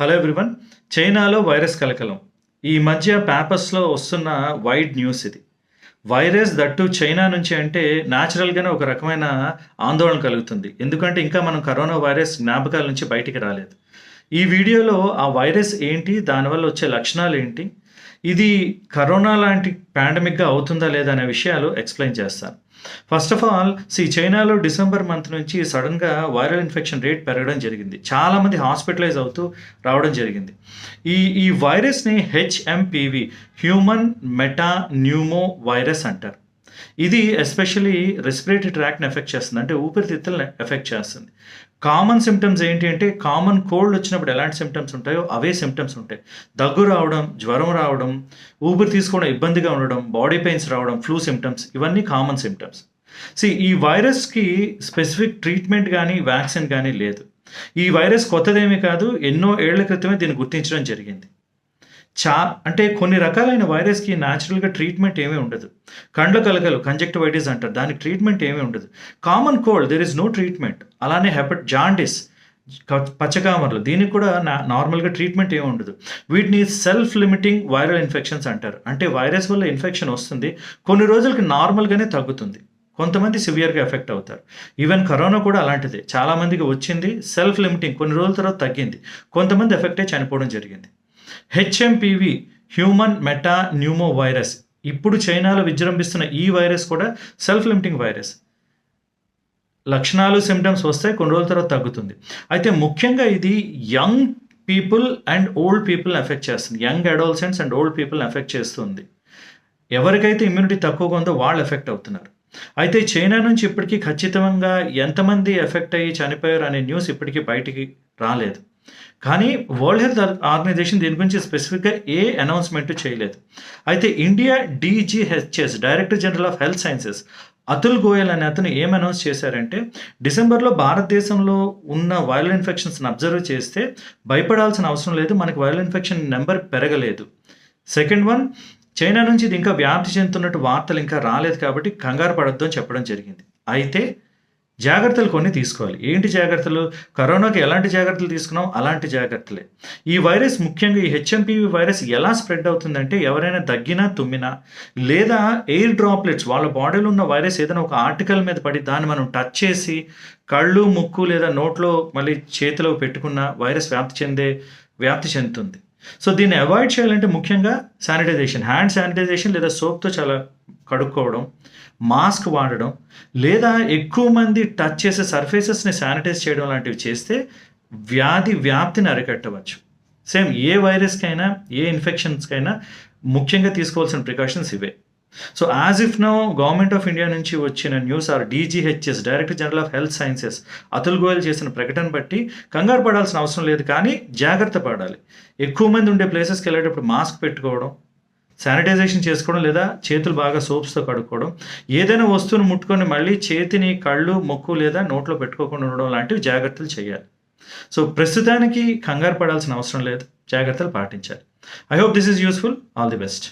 Hello everyone చైనాలో virus కలకలం. ఈ మధ్య పేపర్స్లో వస్తున్న వైడ్ న్యూస్ ఇది. వైరస్ దట్టు చైనా నుంచి అంటే న్యాచురల్గానే ఒక రకమైన ఆందోళన కలుగుతుంది. ఎందుకంటే ఇంకా మనం కరోనా వైరస్ జ్ఞాపకాల నుంచి బయటికి రాలేదు. ఈ వీడియోలో ఆ వైరస్ ఏంటి దానివల్ల వచ్చే లక్షణాలు ఏంటి ఇది కరోనా లాంటి పాండమిక్గా అవుతుందా లేదా అనే విషయాలు ఎక్స్ప్లెయిన్ చేస్తాను. ఫస్ట్ ఆఫ్ ఆల్ సి చైనాలో డిసెంబర్ మంత్ నుంచి సడన్గా వైరల్ ఇన్ఫెక్షన్ రేట్ పెరగడం జరిగింది. చాలామంది హాస్పిటలైజ్ అవుతూ రావడం జరిగింది. ఈ ఈ వైరస్ని HMPV human meta pneumo virus అంటారు. ఇది ఎస్పెషలీ రెస్పిరేటరీ ట్రాక్ని ఎఫెక్ట్ చేస్తుంది. అంటే ఊపిరితిత్తులను ఎఫెక్ట్ చేస్తుంది. కామన్ సిమ్టమ్స్ ఏంటి అంటే కామన్ కోల్డ్ వచ్చినప్పుడు ఎలాంటి సిమ్టమ్స్ ఉంటాయో అవే సిమ్టమ్స్ ఉంటాయి. దగ్గు రావడం జ్వరం రావడం ఊపిరి తీసుకోవడం ఇబ్బందిగా ఉండడం బాడీ పెయిన్స్ రావడం ఫ్లూ సిమ్టమ్స్ ఇవన్నీ కామన్ సిమ్టమ్స్ సి ఈ వైరస్కి స్పెసిఫిక్ ట్రీట్మెంట్ కానీ వ్యాక్సిన్ కానీ లేదు. ఈ వైరస్ కొత్తదేమీ కాదు ఎన్నో ఏళ్ళ క్రితమే దీన్ని గుర్తించడం జరిగింది. చా అంటే కొన్ని రకాలైన వైరస్కి న్యాచురల్గా ట్రీట్మెంట్ ఏమీ ఉండదు. కండ్ల కలకలు కంజక్టివైటిస్ అంటారు. దానికి ట్రీట్మెంట్ ఏమీ ఉండదు. Common cold there is no treatment అలానే హెపట్ జాండిస్ పచ్చకామర్లు దీనికి కూడా నార్మల్గా ట్రీట్మెంట్ ఏమి ఉండదు. వీటిని సెల్ఫ్ లిమిటింగ్ వైరల్ ఇన్ఫెక్షన్స్ అంటారు. అంటే వైరస్ వల్ల ఇన్ఫెక్షన్ వస్తుంది. కొన్ని రోజులకి నార్మల్గానే తగ్గుతుంది. కొంతమంది సివియర్గా ఎఫెక్ట్ అవుతారు. ఈవెన్ కరోనా కూడా అలాంటిదే. చాలామందికి వచ్చింది సెల్ఫ్ లిమిటింగ్ కొన్ని రోజుల తర్వాత తగ్గింది. కొంతమంది ఎఫెక్ట్ చనిపోవడం జరిగింది. HMPV human meta pneumo virus ఇప్పుడు చైనాలో విజృంభిస్తున్న ఈ వైరస్ కూడా సెల్ఫ్ లిమిటింగ్ వైరస్. లక్షణాలు సిమ్టమ్స్ వస్తాయి కొన్ని రోజుల తర్వాత తగ్గుతుంది. అయితే ముఖ్యంగా ఇది young people and old people effect చేస్తుంది. Young adolescents and old people effect చేస్తుంది. ఎవరికైతే ఇమ్యూనిటీ తక్కువగా ఉందో వాళ్ళు ఎఫెక్ట్ అవుతున్నారు. అయితే చైనా నుంచి ఇప్పటికీ ఖచ్చితంగా ఎంతమంది ఎఫెక్ట్ అయ్యి చనిపోయారు అనే న్యూస్ ఇప్పటికీ బయటికి రాలేదు. కానీ వరల్డ్ హెల్త్ ఆర్గనైజేషన్ దీని గురించి స్పెసిఫిక్గా ఏ అనౌన్స్మెంట్ చేయలేదు. అయితే India DGHS director general of health sciences Atul Goyal అనే అతను ఏం అనౌన్స్ చేశారంటే డిసెంబర్లో భారతదేశంలో ఉన్న వైరల్ ఇన్ఫెక్షన్స్ని అబ్జర్వ్ చేస్తే భయపడాల్సిన అవసరం లేదు మనకి వైరల్ ఇన్ఫెక్షన్ నెంబర్ పెరగలేదు. సెకండ్ వన్ చైనా నుంచి ఇది ఇంకా వ్యాప్తి చెందుతున్నట్టు వార్తలు ఇంకా రాలేదు కాబట్టి కంగారు పడద్దు అని చెప్పడం జరిగింది. అయితే జాగ్రత్తలు కొన్ని తీసుకోవాలి. ఏంటి జాగ్రత్తలు? కరోనాకి ఎలాంటి జాగ్రత్తలు తీసుకున్నాం? అలాంటి జాగ్రత్తలే. ఈ వైరస్ ముఖ్యంగా ఈ హెచ్ఎంపీవీ వైరస్ ఎలా స్ప్రెడ్ అవుతుందంటే ఎవరైనా దగ్గినా తుమ్మినా లేదా ఎయిర్ డ్రాప్లెట్స్ వాళ్ళ బాడీలో ఉన్న వైరస్ ఏదైనా ఒక ఆర్టికల్ మీద పడి దాన్ని మనం టచ్ చేసి కళ్ళు ముక్కు లేదా నోట్లో మళ్ళీ చేతిలో పెట్టుకున్న వైరస్ వ్యాప్తి చెందే వ్యాప్తి చెందుతుంది. సో దీన్ని అవాయిడ్ చేయాలంటే ముఖ్యంగా శానిటైజేషన్ హ్యాండ్ శానిటైజేషన్ లేదా సోప్తో చాలా కడుక్కోవడం మాస్క్ వాడడం లేదా ఎక్కువ మంది టచ్ చేసే సర్ఫేసెస్ని శానిటైజ్ చేయడం లాంటివి చేస్తే వ్యాధి వ్యాప్తిని అరికట్టవచ్చు. సేమ్ ఏ వైరస్కైనా ఏ ఇన్ఫెక్షన్స్కైనా ముఖ్యంగా తీసుకోవాల్సిన ప్రికాషన్స్ ఇవే. So as if no government of India నుంచి వచ్చిన news or DGHS director general of health sciences Atul Goyal చేసిన ప్రకటన బట్టి కంగారు పడాల్సిన అవసరం లేదు కానీ జాగ్రత్త పడాలి. ఎక్కువ మంది ఉండే ప్లేసెస్కి వెళ్ళేటప్పుడు మాస్క్ పెట్టుకోవడం శానిటైజేషన్ చేసుకోవడం లేదా చేతులు బాగా సోప్స్తో కడుక్కోవడం ఏదైనా వస్తువును ముట్టుకొని మళ్ళీ చేతిని కళ్ళు మొక్కు లేదా నోట్లో పెట్టుకోకుండా ఉండడం లాంటివి జాగ్రత్తలు చేయాలి. సో ప్రస్తుతానికి కంగారు పడాల్సిన అవసరం లేదు జాగ్రత్తలు పాటించాలి. I hope this is useful all the best